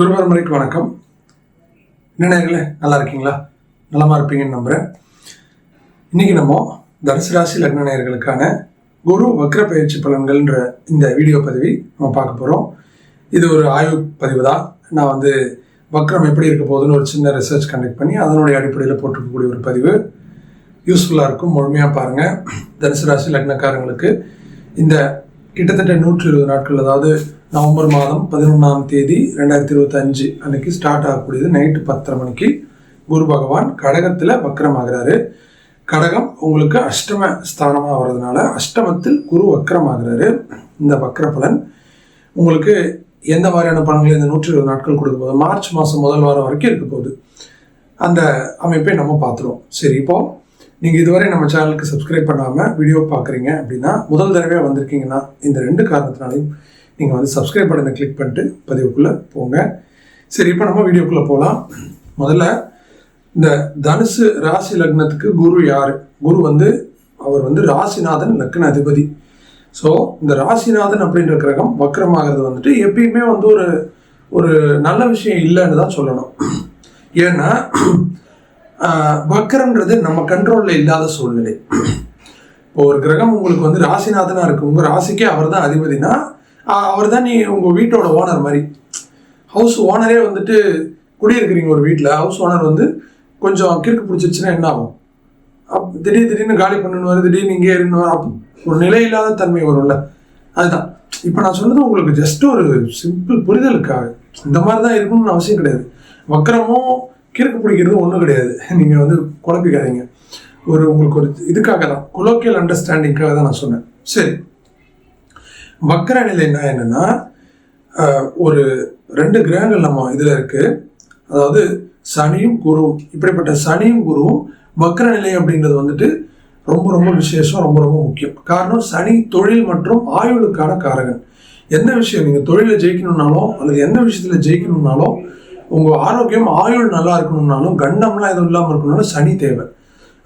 குருபரமரைக்கு வணக்கம். என்ன நல்லா இருக்கீங்களா? நலமா இருப்பீங்கன்னு நம்புகிறேன் இன்றைக்கி நம்ம தனுசு ராசி லக்ன நேயர்களுக்கான குரு வக்ர பயிற்சி பலன்கள்ன்ற இந்த வீடியோ பதிவை நம்ம பார்க்க போகிறோம் இது ஒரு ஆய்வு பதிவு தான். நான் வந்து வக்ரம் எப்படி இருக்க போகுதுன்னு ஒரு சின்ன ரிசர்ச் கண்டக்ட் பண்ணி அதனுடைய அடிப்படையில் போட்டிருக்கக்கூடிய ஒரு பதிவு. யூஸ்ஃபுல்லாக இருக்கும். முழுமையாக பாருங்கள் தனுசு ராசி லக்னக்காரங்களுக்கு இந்த கிட்டத்தட்ட நூற்றி இருபது நாட்கள் அதாவது நவம்பர் மாதம் பதினொன்றாம் தேதி ரெண்டாயிரத்தி இருபத்தஞ்சு அன்னைக்கு ஸ்டார்ட் ஆகக்கூடியது. நைட்டு பத்தரை மணிக்கு குரு பகவான் கடகத்தில் வக்கரமாகிறாரு. கடகம் உங்களுக்கு அஷ்டம ஸ்தானமாக வர்றதுனால அஷ்டமத்தில் குரு வக்கரமாகிறாரு. இந்த வக்கர பலன் உங்களுக்கு எந்த மாதிரியான பலன்கள் இந்த நூற்றி இருபது நாட்கள் கொடுக்க போகுது? மார்ச் மாதம் முதல் வாரம் வரைக்கும் இருக்க போகுது. அந்த அமைப்பை நம்ம பார்த்துருவோம். சரி இப்போ நீங்கள் இதுவரை நம்ம சேனலுக்கு சப்ஸ்கிரைப் பண்ணாமல் வீடியோ பார்க்குறீங்க அப்படின்னா முதல் தடவையாக வந்திருக்கீங்கன்னா இந்த ரெண்டு காரணத்தினாலையும் நீங்கள் வந்து சப்ஸ்கிரைப் பட்டனை கிளிக் பண்ணிட்டு பதிவுக்குள்ளே போங்க. சரி இப்போ நம்ம வீடியோக்குள்ளே போகலாம் முதல்ல இந்த தனுசு ராசி லக்னத்துக்கு குரு யார்? குரு வந்து அவர் வந்து ராசிநாதன் லக்ன அதிபதி. ஸோ இந்த ராசிநாதன் அப்படின்ற கிரகம் வக்ரமாகிறது வந்துட்டு எப்பயுமே வந்து ஒரு ஒரு நல்ல விஷயம் இல்லைன்னு தான் சொல்லணும். ஏன்னா வக்கரன்றது நம்ம கண்ட்ரோலில் இல்லாத சூழ்நிலை. இப்போ ஒரு கிரகம் உங்களுக்கு வந்து ராசிநாதனாக இருக்கு உங்கள் ராசிக்கே அவர் தான் அதிபதினா அவர் தான் நீ உங்கள் வீட்டோட ஓனர் மாதிரி. ஹவுஸ் ஓனரே வந்துட்டு குடியிருக்கிறீங்க ஒரு வீட்டில் ஹவுஸ் ஓனர் வந்து கொஞ்சம் கிறுக்கு பிடிச்சிருச்சுன்னா என்ன ஆகும்? அப் திடீர் திடீர்னு காலி பண்ணணும் திடீர்னு இங்கே இருந்தவர். அப் ஒரு நிலை இல்லாத தன்மை வரும்ல. அதுதான். இப்போ நான் சொன்னது உங்களுக்கு ஜஸ்ட் ஒரு சிம்பிள் புரிதலுக்காக. இந்த மாதிரி தான் இருக்கணும்னு அவசியம் கிடையாது. வக்கரமும் கிறுக்கு பிடிக்கிறது ஒன்றும் கிடையாது. நீங்கள் வந்து குழப்பிக்காதீங்க. ஒரு உங்களுக்கு ஒரு இதுக்காக தான் கொலோக்கியல் அண்டர்ஸ்டாண்டிங்காக தான் நான் சொன்னேன். சரி. வக்கர நிலைன்னா என்னன்னா ஒரு ரெண்டு கிரகங்கள் நம்ம இதில் இருக்கு. அதாவது சனியும் குருவும் இப்படிப்பட்ட சனியும் குருவும் வக்கர நிலை அப்படிங்கிறது வந்துட்டு ரொம்ப ரொம்ப விசேஷம் ரொம்ப ரொம்ப முக்கியம். காரணம் சனி தொழில் மற்றும் ஆயுளுக்கான காரகன். எந்த விஷயம்? நீங்கள் தொழிலில் ஜெயிக்கணும்னாலும் அல்லது எந்த விஷயத்தில் ஜெயிக்கணும்னாலும் உங்கள் ஆரோக்கியம் ஆயுள் நல்லா இருக்கணும்னாலும் கண்டம்லாம் எதுவும் இல்லாமல் இருக்கணும்னாலும் சனி தேவை.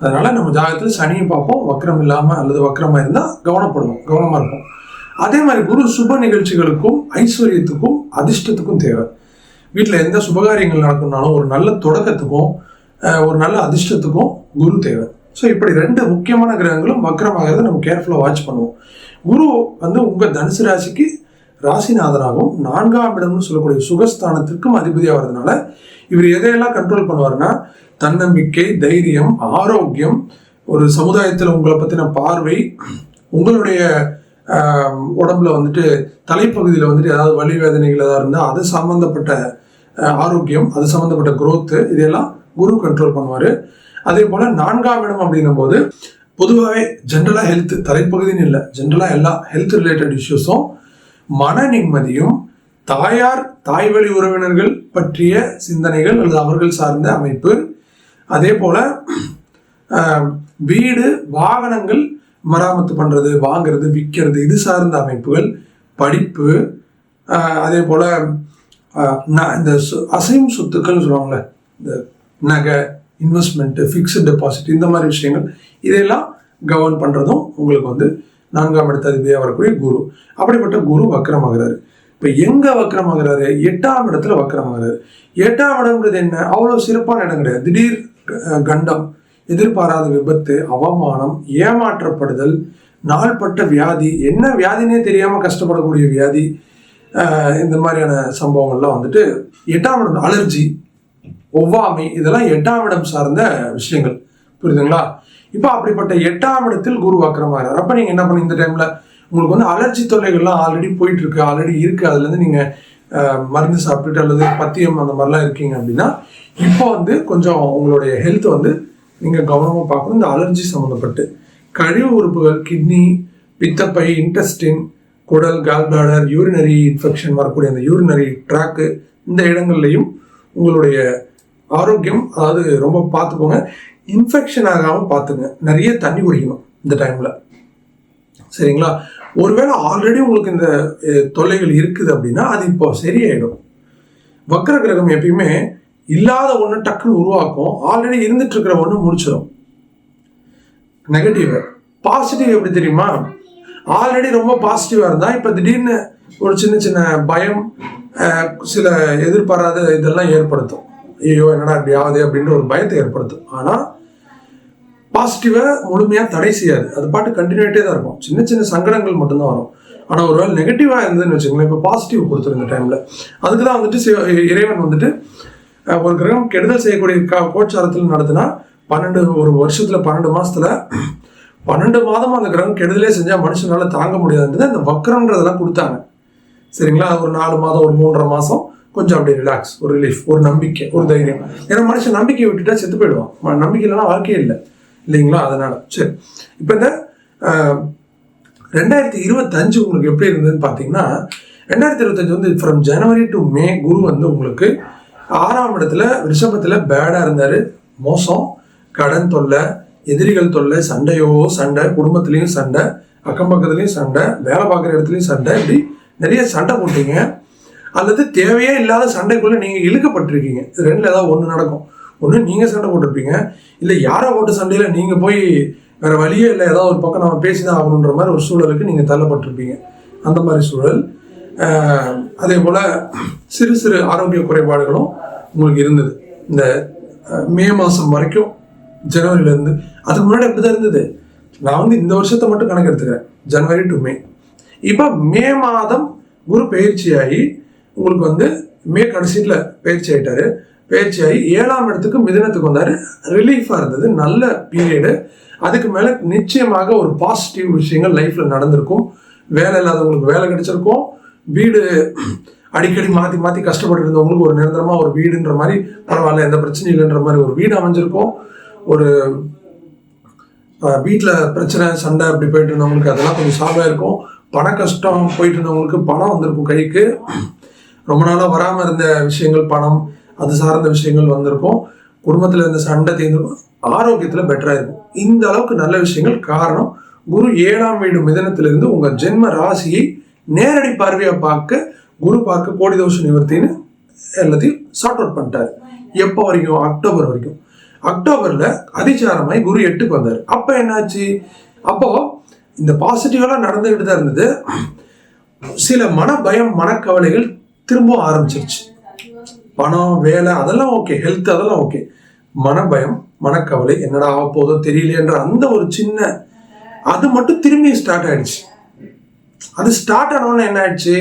அதனால நம்ம ஜாகத்தில் சனியை பார்ப்போம் வக்ரம் இல்லாமல் அல்லது வக்ரமாக இருந்தால் கவனப்படுவோம் கவனமாக இருப்போம். அதே மாதிரி குரு சுப நிகழ்ச்சிகளுக்கும் ஐஸ்வர்யத்துக்கும் அதிர்ஷ்டத்துக்கும் தேவை. வீட்டில் எந்த சுபகாரியங்கள் நடக்கணும்னாலும் ஒரு நல்ல தொடக்கத்துக்கும் ஒரு நல்ல அதிர்ஷ்டத்துக்கும் குரு தேவை. ஸோ இப்படி ரெண்டு முக்கியமான கிரகங்களும் வக்ரமாகிறத நம்ம கேர்ஃபுல்லாக வாட்ச் பண்ணுவோம். குரு வந்து உங்கள் தனுசு ராசிக்கு ராசிநாதனாகவும் நான்காம் இடம்னு சொல்லக்கூடிய சுகஸ்தானத்திற்கும் அதிபதியாக வர்றதுனால இவர் எதையெல்லாம் கண்ட்ரோல் பண்ணுவார்னா தன்னம்பிக்கை தைரியம் ஆரோக்கியம் ஒரு சமுதாயத்தில் உங்களை பற்றின பார்வை உங்களுடைய உடம்புல வந்துட்டு தலைப்பகுதியில் வந்துட்டு ஏதாவது வலி வேதனைகள் ஏதாவது இருந்தால் அது சம்மந்தப்பட்ட ஆரோக்கியம் அது சம்மந்தப்பட்ட குரோத்து இதெல்லாம் குரு கண்ட்ரோல் பண்ணுவார். அதே போல் நான்காம் இடம் அப்படின்னும் போது பொதுவாகவே ஜென்ரலாக ஹெல்த் தலைப்பகுதின்னு இல்லை ஜென்ரலாக எல்லா ஹெல்த் ரிலேட்டட் இஷ்யூஸும் மன நிம்மதியும் தாயார் தாய் வழி உறவினர்கள் பற்றிய சிந்தனைகள் அல்லது அவர்கள் சார்ந்த அமைப்பு. அதே போல் வீடு வாகனங்கள் மராமத்து பண்ணுறது வாங்குறது விற்கிறது இது சார்ந்த அமைப்புகள் படிப்பு அதே போல் இந்த சொ- அசையும் சொத்துக்கள் சொல்லுவாங்கல்ல இந்த நகை இன்வெஸ்ட்மெண்ட்டு ஃபிக்ஸ்டு டெபாசிட் இந்த மாதிரி விஷயங்கள் இதையெல்லாம் கவர்ன் பண்ணுறதும் உங்களுக்கு வந்து நான்காம் இடத்த அதிபதியாக வரக்கூடிய குரு. அப்படிப்பட்ட குரு வக்கரமாகிறாரு. இப்போ எங்கே வக்கரமாகிறாரு? எட்டாம் இடத்துல வக்கரமாகிறாரு. எட்டாம் இடம்ன்றது என்ன? அவ்வளோ சிறப்பான இடம் கிடையாது. திடீர் கண்டம். எதிர்பாராத விபத்து அவமானம் ஏமாற்றப்படுதல் நாள்பட்ட வியாதி என்ன வியாதினே தெரியாமல் கஷ்டப்படக்கூடிய வியாதி இந்த மாதிரியான சம்பவங்கள்லாம் வந்துட்டு எட்டாம் இடம் அலர்ஜி ஒவ்வாமை இதெல்லாம் எட்டாம் இடம் சார்ந்த விஷயங்கள். புரியுதுங்களா? இப்போ அப்படிப்பட்ட எட்டாம் இடத்தில் குரு வக்கரமாகிறார் அப்போ நீங்கள் என்ன பண்ணி இந்த டைமில் உங்களுக்கு வந்து அலர்ஜி தொல்லைகள்லாம் ஆல்ரெடி போயிட்டு இருக்கு. ஆல்ரெடி இருக்கு அதுலேருந்து நீங்கள் மருந்து சாப்பிட்டுட்டு அல்லது பத்தியம் அந்த மாதிரிலாம் இருக்கீங்க அப்படின்னா இப்போ வந்து கொஞ்சம் உங்களுடைய ஹெல்த் வந்து நீங்கள் கவனமாக பார்க்கணும். இந்த அலர்ஜி சம்மந்தப்பட்டு கழிவு உறுப்புகள் கிட்னி பித்தப்பை இன்டெஸ்டின் குடல் கால் யூரினரி இன்ஃபெக்ஷன் வரக்கூடிய அந்த யூரினரி ட்ராக்கு இந்த இடங்கள்லையும் உங்களுடைய ஆரோக்கியம் அதாவது ரொம்ப பார்த்துக்கோங்க. இன்ஃபெக்ஷன் ஆகாமல் பார்த்துங்க. நிறைய தண்ணி குடிக்கணும் இந்த டைமில் சரிங்களா? ஒருவேளை ஆல்ரெடி உங்களுக்கு இந்த தொல்லைகள் இருக்குது அப்படின்னா அது இப்போ சரியாயிடும். வக்ர கிரகம் எப்பயுமே இல்லாத ஒன்று டக்குன்னு உருவாக்கும். ஆல்ரெடி இருந்துட்டு இருக்கிற ஒன்று முடிச்சிடும் நெகட்டிவ் பாசிட்டிவ் எப்படி தெரியுமா? ஆல்ரெடி ரொம்ப பாசிட்டிவாக இருந்தால் இப்போ திடீர்னு ஒரு சின்ன சின்ன பயம் சில எதிர்பாராத இதெல்லாம் ஏற்படுத்தும். ஐயோ என்னடா இப்படி ஆகுது அப்படின்ற ஒரு பயத்தை ஏற்படுத்தும். ஆனால் பாசிட்டிவை முழுமையாக தடை செய்யாது. அது பாட்டு கண்டினியூட்டே தான் இருக்கும். சின்ன சின்ன சங்கடங்கள் மட்டும்தான் வரும். ஆனால் ஒருவேளை நெகட்டிவாக இருந்ததுன்னு வச்சுக்கோங்களேன் இப்போ பாசிட்டிவ் கொடுத்துருந்த இந்த டைமில் அதுக்கு தான் வந்துட்டு சிவ- இறைவன் வந்துட்டு ஒரு கிரகம் கெடுதல் செய்யக்கூடிய கா- கோச்சாரத்தில் நடத்தினா பன்னெண்டு ஒரு வருஷத்தில் பன்னெண்டு மாசத்துல பன்னெண்டு மாதம் அந்த கிரகம் கெடுதலே செஞ்சால் மனுஷனால தாங்க முடியாதுன்றது அந்த வக்கரம்ன்றதெல்லாம் கொடுத்தாங்க. சரிங்களா? அது ஒரு நாலு மாதம் ஒரு மூன்றரை மாதம் கொஞ்சம் அப்படியே ரிலாக்ஸ் ஒரு ரிலீஃப் ஒரு நம்பிக்கை ஒரு தைரியம். ஏன்னா மனுஷன் நம்பிக்கையை விட்டுட்டா செத்து போயிடுவான். நம்பிக்கை இல்லைன்னா வாழ்க்கையே இல்லை. இல்லைங்களா? அதனால. சரி. இப்போ இந்த ரெண்டாயிரத்தி இருபத்தஞ்சு உங்களுக்கு எப்படி இருந்ததுன்னு பார்த்தீங்கன்னா ரெண்டாயிரத்தி இருபத்தஞ்சு வந்து ஃப்ரம் ஜனவரி டு மே குரு வந்து உங்களுக்கு ஆறாம் இடத்துல ரிஷபத்தில் பேடாக இருந்தார். மோசம் கடன் தொல்லை எதிரிகள் தொல்லை சண்டையோ சண்டை குடும்பத்துலேயும் சண்டை அக்கம் பக்கத்துலேயும் சண்டை வேலை பார்க்குற இடத்துலையும் சண்டை இப்படி நிறைய சண்டை போட்டீங்க. அல்லது தேவையே இல்லாத சண்டைக்குள்ளே நீங்கள் இழுக்கப்பட்டிருக்கீங்க. இது ரெண்டுல ஏதாவது ஒன்று நடக்கும். ஒன்று நீங்கள் சண்டை போட்டிருப்பீங்க. இல்லை யாரோ போட்ட சண்டையில் நீங்கள் போய் வேறு வழியே இல்லை ஏதாவது ஒரு பக்கம் நம்ம பேசி தான் ஆகணுன்ற மாதிரி ஒரு சூழலுக்கு நீங்கள் தள்ளப்பட்டிருப்பீங்க. அந்த மாதிரி சூழல். அதே போல் சிறு சிறு ஆரோக்கிய குறைபாடுகளும் உங்களுக்கு இருந்தது. இந்த மே மாதம் வரைக்கும் ஜனவரியிலேருந்து அதுக்கு முன்னாடி அப்படி தான் இருந்தது. நான் வந்து இந்த வருஷத்தை மட்டும் கணக்கு எடுத்துக்கிறேன். ஜனவரி டு மே. இப்போ மே மாதம் குரு பயிற்சியாகி உங்களுக்கு வந்து மே கடைசியில் பயிற்சி ஆகிட்டார் பயிற்சி ஆகி ஏழாம் இடத்துக்கு மிதனத்துக்கு வந்தார். ரிலீஃபாக இருந்தது. நல்ல பீரியடு அதுக்கு மேலே நிச்சயமாக ஒரு பாசிட்டிவ் விஷயங்கள் லைஃப்பில் நடந்திருக்கும். வேலை இல்லாதவங்களுக்கு வேலை கிடைச்சிருக்கும். வீடு அடிக்கடி மாற்றி மாற்றி கஷ்டப்பட்டு இருந்தவங்களுக்கு ஒரு நிரந்தரமாக ஒரு வீடுன்ற மாதிரி பரவாயில்ல எந்த பிரச்சனையும் இல்லைன்ற மாதிரி ஒரு வீடு அமைஞ்சிருக்கும். ஒரு வீட்டில் பிரச்சனை சண்டை அப்படி போயிட்டு இருந்தவங்களுக்கு அதெல்லாம் கொஞ்சம் சாஃபாக இருக்கும். பண கஷ்டம் போயிட்டு இருந்தவங்களுக்கு பணம் வந்திருக்கும் கைக்கு. ரொம்ப நாளாக வராமல் இருந்த விஷயங்கள் பணம் அது சார்ந்த விஷயங்கள் வந்திருக்கும். குடும்பத்தில் இருந்த சண்டை தீர்ந்துருக்கும் ஆரோக்கியத்தில் பெட்டராக இருக்கும். இந்த அளவுக்கு நல்ல விஷயங்கள் காரணம் குரு ஏழாம் வீடு மிதனத்திலிருந்து உங்கள் ஜென்ம ராசியை நேரடி பார்வையை பார்க்க குரு பார்க்க கோடி தோஷ நிவர்த்தின்னு எல்லாத்தையும் சார்ட் அவுட் பண்ணிட்டாரு. எப்போ வரைக்கும்? அக்டோபர் வரைக்கும். அக்டோபர்ல அதிச்சாரமாய் குரு எட்டுக்கு வந்தார். அப்போ என்னாச்சு? அப்போ இந்த பாசிட்டிவெல்லாம் நடந்துகிட்டு தான் இருந்தது. சில மன பயம் மனக்கவலைகள் திரும்ப ஆரம்பிச்சிருச்சு. பணம் வேலை அதெல்லாம் ஓகே ஹெல்த் அதெல்லாம் ஓகே மனபயம் மனக்கவலை என்னடா ஆக போதோ தெரியலையன்ற அந்த ஒரு சின்ன அது மட்டும் திரும்பி ஸ்டார்ட் ஆயிடுச்சு. அது ஸ்டார்ட் ஆனோன்னு என்ன ஆயிடுச்சு?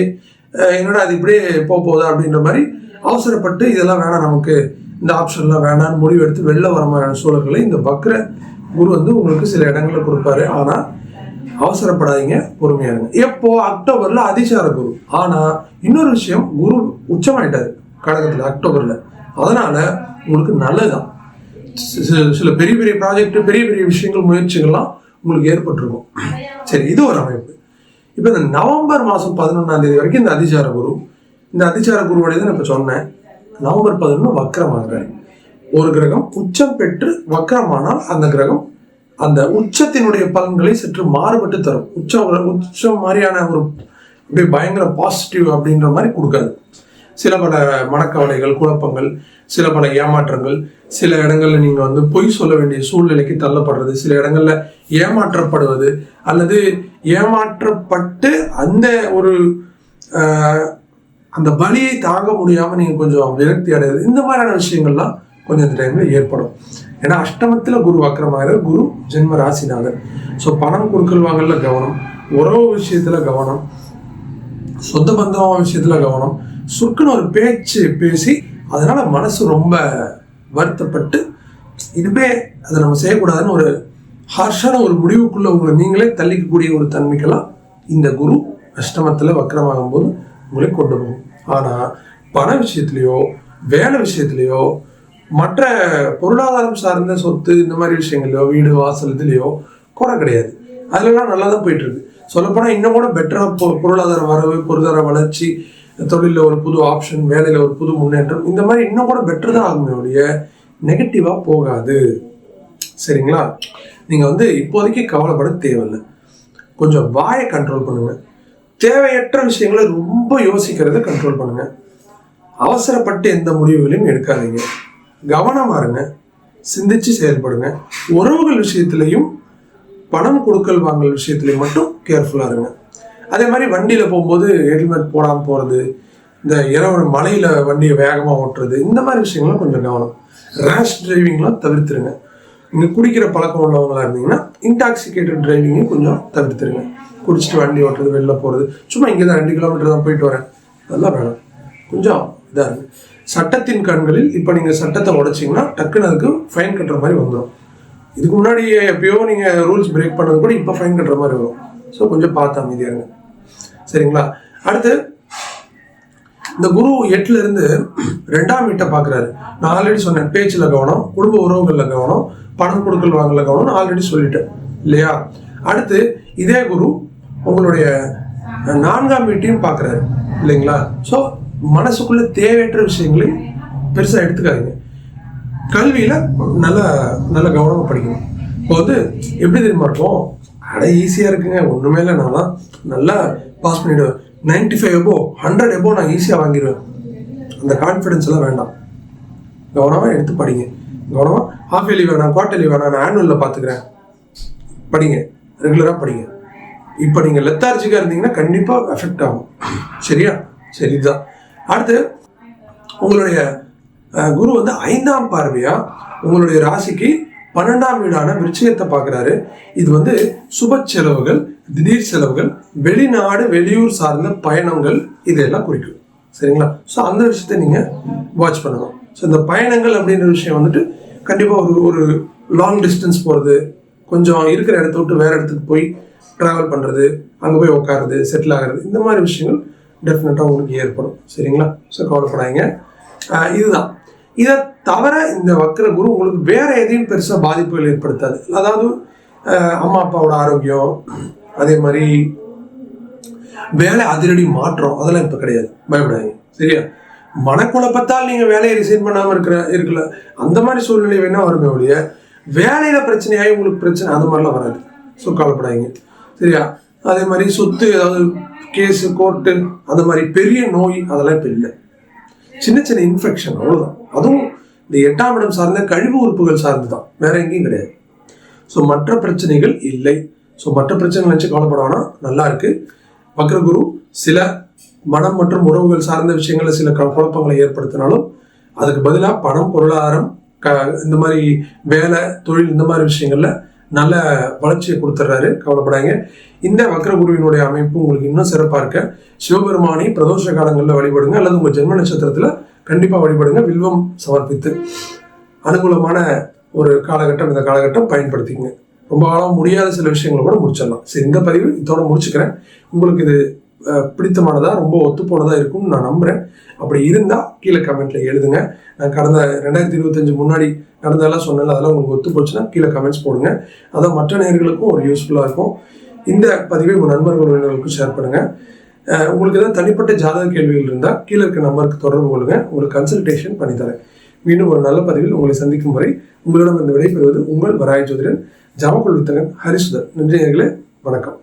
என்னடா அது இப்படியே போக போகுதா அப்படின்ற மாதிரி அவசரப்பட்டு இதெல்லாம் வேணாம் நமக்கு. இந்த ஆப்ஷன்லாம் வேணாம்னு முடிவு எடுத்து வெளில வர மாதிரியான சூழல்களை இந்த வக்ர குரு வந்து உங்களுக்கு சில இடங்களில் கொடுப்பாரு. ஆனால் அவசரப்படாதீங்க பொறுமையா இருங்க. எப்போ? அக்டோபர்ல அதிசார குரு. ஆனா இன்னொரு விஷயம் குரு உச்சமாயிட்டாரு. கடகத்துல அக்டோபர்ல. அதனால உங்களுக்கு நல்லதுதான். சில பெரிய பெரிய ப்ராஜெக்ட் பெரிய பெரிய விஷயங்கள் முயற்சிகள்லாம் உங்களுக்கு ஏற்பட்டிருக்கும். சரி இது ஒரு அமைப்பு. இப்போ இந்த நவம்பர் மாதம் பதினொன்றாம் தேதி வரைக்கும் இந்த அதிசார குரு இந்த அதிசார குருவோடைய நான் இப்போ சொன்னேன். நவம்பர் பதினொன்று வக்கரமாகிறார் ஒரு கிரகம் உச்சம் பெற்று வக்கரமானால் அந்த கிரகம் அந்த உச்சத்தினுடைய பலன்களை சற்று மாறுபட்டு தரும். உச்சம் உச்சம் மாதிரியான ஒரு அப்படியே பயங்கர பாசிட்டிவ் அப்படின்ற மாதிரி கொடுக்காது. சில பல மனக்கவலைகள் குழப்பங்கள் சில பல ஏமாற்றங்கள் சில இடங்கள்ல நீங்க வந்து பொய் சொல்ல வேண்டிய சூழ்நிலைக்கு தள்ளப்படுறது சில இடங்கள்ல ஏமாற்றப்படுவது அல்லது ஏமாற்றப்பட்டு அந்த ஒரு ஆஹ், அந்த பலியை தாங்க முடியாம நீங்க கொஞ்சம் விரக்தி அடைகிறது இந்த மாதிரியான விஷயங்கள்லாம் கொஞ்சம் இந்த டைம்ல ஏற்படும். ஏன்னா அஷ்டமத்துல குரு வக்கரமாகிறார் குரு ஜென்ம ராசிநாதர் ஸோ பணம் கொடுக்கல் வாங்கல கவனம் உறவு விஷயத்துல கவனம் சொந்த பந்தம் விஷயத்துல கவனம் சுருக்குன்னு ஒரு பேச்சு பேசி அதனால் மனசு ரொம்ப வருத்தப்பட்டு இதுவே அதை நம்ம செய்யக்கூடாதுன்னு ஒரு ஹர்ஷான ஒரு முடிவுக்குள்ளே உங்களை நீங்களே தள்ளிக்கக்கூடிய ஒரு தன்மைக்கெல்லாம் இந்த குரு அஷ்டமத்தில் வக்கரமாகும் போது உங்களை கொண்டு போகும். ஆனால் பண விஷயத்துலையோ வேலை விஷயத்துலையோ மற்ற பொருளாதாரம் சார்ந்த சொத்து இந்த மாதிரி விஷயங்கள்லையோ வீடு வாசல் இதுலையோ குறை கிடையாது. அதுலலாம் நல்லா தான் போயிட்டுருக்கு சொல்லப்போனால் இன்னும் கூட பெட்டராக பொருளாதார வரவு பொருளாதார வளர்ச்சி தொழிலில் ஒரு புது ஆப்ஷன் வேலையில் ஒரு புது முன்னேற்றம் இந்த மாதிரி இன்னும் கூட பெட்டர் தான் ஆகுமே ஒழிய நெகட்டிவாக போகாது. சரிங்களா? நீங்கள் வந்து இப்போதைக்கு கவலைப்பட தேவையில்லை. கொஞ்சம் வாயை கண்ட்ரோல் பண்ணுங்கள் தேவையற்ற விஷயங்களை ரொம்ப யோசிக்கிறத கண்ட்ரோல் பண்ணுங்கள் அவசரப்பட்டு எந்த முடிவுகளையும் எடுக்காதீங்க. கவனமாக இருங்க. சிந்திச்சு செயல்படுங்க. உறவுகள் விஷயத்திலையும் பணம் கொடுக்கல் வாங்கல் விஷயத்திலையும் மட்டும் கேர்ஃபுல்லாக இருங்க. அதே மாதிரி வண்டியில் போகும்போது ஹெல்மெட் போடாமல் போகிறது இந்த இரவு மலையில் வண்டியை வேகமாக ஓட்டுறது இந்த மாதிரி விஷயங்கள்லாம் கொஞ்சம் கவனம். ரேஷ் டிரைவிங்லாம் தவிர்த்துருங்க. இங்கே குடிக்கிற பழக்கம் உள்ளவங்களாக இருந்தீங்கன்னா இன்டாக்சிகேட்டட் டிரைவிங்கும் கொஞ்சம் தவிர்த்துருங்க. குடிச்சிட்டு வண்டி ஓட்டுறது வெளில போகிறது சும்மா இங்கே தான் ரெண்டு கிலோமீட்டர் தான் போயிட்டு வரேன். அதெல்லாம் வேணாம். கொஞ்சம் இதாக இருக்குது சட்டத்தின் கண்களில் இப்போ நீங்கள் சட்டத்தை உடைச்சிங்கன்னா டக்குன்னு அதுக்கு ஃபைன் கட்டுற மாதிரி வந்துடும் இதுக்கு முன்னாடி எப்பயோ நீங்கள் ரூல்ஸ் பிரேக் பண்ணது கூட இப்போ ஃபைன் கட்டுற மாதிரி வரும். ஸோ கொஞ்சம் பார்த்து அமைதியாக இருங்க. சரிங்களா? அடுத்து இந்த குரு எட்டுல இருந்து ரெண்டாம் வீட்டை பாக்குறாரு நான் ஆல்ரெடி சொன்னேன் பேச்சில் கவனம் குடும்ப உறவுகளில் கவனம் பணம் கொடுக்கல் வாங்கல கவனம் ஆல்ரெடி சொல்லிட்டேன் இல்லையா? அடுத்து இதே குரு உங்களுடைய நான்காம் வீட்டையும் பாக்குறாரு இல்லைங்களா? ஸோ மனசுக்குள்ள தேவையற்ற விஷயங்களை பெருசாக எடுத்துக்காதீங்க. கல்வியில் நல்ல நல்ல கவனமாக படிக்கணும். இப்போ வந்து எப்படி தெரியுமா இருக்கும்? அட ஈஸியாக இருக்குங்க. ஒன்றுமே இல்லை. நான் தான் நல்லா பாஸ் பண்ணிவிடுவேன் ninety five above hundred above நான் ஈஸியாக வாங்கிடுவேன். அந்த கான்ஃபிடென்ஸ் எல்லாம் வேண்டாம். கவனமாக எடுத்து படிங்க. கவனமாக ஹாஃப் இயர்லி வேணாம் குவார்டர்லி வேணாம் நான் ஆனுவலில் பார்த்துக்கிறேன் படிங்க. ரெகுலராக படிங்க. இப்போ நீங்கள் லெத்தார்ஜிக்காக இருந்தீங்கன்னா கண்டிப்பாக எஃபெக்ட் ஆகும். சரியா? சரி தான் அடுத்து உங்களுடைய குரு வந்து ஐந்தாம் பார்வையாக உங்களுடைய ராசிக்கு பன்னெண்டாம் வீடான விருச்சிகத்தை பார்க்குறாரு. இது வந்து சுப செலவுகள் திடீர் செலவுகள் வெளிநாடு வெளியூர் சார்ந்த பயணங்கள் இதெல்லாம் குறிக்கும். சரிங்களா? ஸோ அந்த விஷயத்தை நீங்கள் வாட்ச் பண்ணணும். ஸோ இந்த பயணங்கள் அப்படின்ற விஷயம் வந்துட்டு கண்டிப்பாக ஒரு ஒரு லாங் டிஸ்டன்ஸ் போகிறது கொஞ்சம் இருக்கிற இடத்த விட்டு வேற இடத்துக்கு போய் ட்ராவல் பண்ணுறது அங்கே போய் உட்காருது செட்டில் ஆகிறது இந்த மாதிரி விஷயங்கள் டெஃபினட்டாக உங்களுக்கு ஏற்படும். சரிங்களா? ஸோ கவலைப்படாதீங்க. இதுதான். இதை தவிர இந்த வக்கர குரு உங்களுக்கு வேற எதையும் பெருசாக பாதிப்புகள் ஏற்படுத்தாது. அதாவது அம்மா அப்பாவோட ஆரோக்கியம் அதே மாதிரி வேலை அதிரடி மாற்றம் அதெல்லாம் இப்போ கிடையாது. பயப்படாதீங்க. சரியா? மனக்குழப்பத்தால் நீங்கள் வேலையை ரிசைன் பண்ணாமல் இருக்கிற இருக்கல. அந்த மாதிரி சூழ்நிலை வேணா வருமே ஒழிய வேலையில பிரச்சனையாகி உங்களுக்கு பிரச்சனை அந்த மாதிரிலாம் வராது. ஸோ கவலைப்படாதீங்க. சரியா? அதே மாதிரி சொத்து ஏதாவது கேஸு கோர்ட்டு அந்த மாதிரி பெரிய நோய் அதெல்லாம் இப்போ இல்லை. சின்ன சின்ன இன்ஃபெக்ஷன் அவ்வளோதான் அதுவும் இந்த எட்டாம் இடம் சார்ந்த கழிவு உறுப்புகள் சார்ந்து தான் வேற எங்கேயும் கிடையாது. ஸோ மற்ற பிரச்சனைகள் இல்லை. ஸோ மற்ற பிரச்சனைகள் வச்சு கவலைப்பட நல்லா இருக்கு. வக்ரகுரு சில மனம் மற்றும் உறவுகள் சார்ந்த விஷயங்களில் சில க- குழப்பங்களை ஏற்படுத்தினாலும் அதுக்கு பதிலாக பணம் பொருளாதாரம் க இந்த மாதிரி வேலை தொழில் இந்த மாதிரி விஷயங்கள்ல நல்ல வளர்ச்சியை கொடுத்துட்றாரு கவலைப்படாங்க இந்த வக்ரகுருவினுடைய அமைப்பு உங்களுக்கு இன்னும் சிறப்பாக இருக்க. சிவபெருமானை பிரதோஷ காலங்களில் வழிபடுங்க. அல்லது உங்கள் ஜென்ம நட்சத்திரத்தில் கண்டிப்பாக வழிபடுங்க. வில்வம் சமர்ப்பித்து அனுகூலமான ஒரு காலகட்டம் இந்த காலகட்டம் பயன்படுத்திக்கங்க. ரொம்ப ஆழம் முடியாத சில விஷயங்களை கூட முடிச்சிடலாம். சரி இந்த பதிவு இதோட முடிச்சுக்கிறேன். உங்களுக்கு இது பிடித்தமானதாக ரொம்ப ஒத்துப்போனதாக இருக்கும்னு நான் நம்புகிறேன் அப்படி இருந்தால் கீழே கமெண்ட்ல எழுதுங்க. நான் கடந்த ரெண்டாயிரத்தி இருபத்தஞ்சு முன்னாடி நடந்ததெல்லாம் சொன்னேன் அதெல்லாம் உங்களுக்கு ஒத்து போச்சுன்னா கீழே கமெண்ட்ஸ் போடுங்க. அதான் மற்ற நேயர்களுக்கும் ஒரு யூஸ்ஃபுல்லாக இருக்கும். இந்த பதிவை உங்கள் நண்பர்கள் உறவினர்களுக்கும் ஷேர் பண்ணுங்கள் உங்களுக்கு ஏதாவது தனிப்பட்ட ஜாதக கேள்விகள் இருந்தால் கீழே இருக்க நம்பருக்கு தொடர்பு கொள்ளுங்க. உங்களுக்கு கன்சல்டேஷன் பண்ணித்தரேன். மீண்டும் ஒரு நல்ல பதிவில் உங்களை சந்திக்கும் வரை உங்களிடம் இந்த விடைபெறுவது உங்கள் வராய ஜோதிடன் ஜாமக்குள் வித்தகன் ஹரிசுதர் நன்றி வணக்கம்.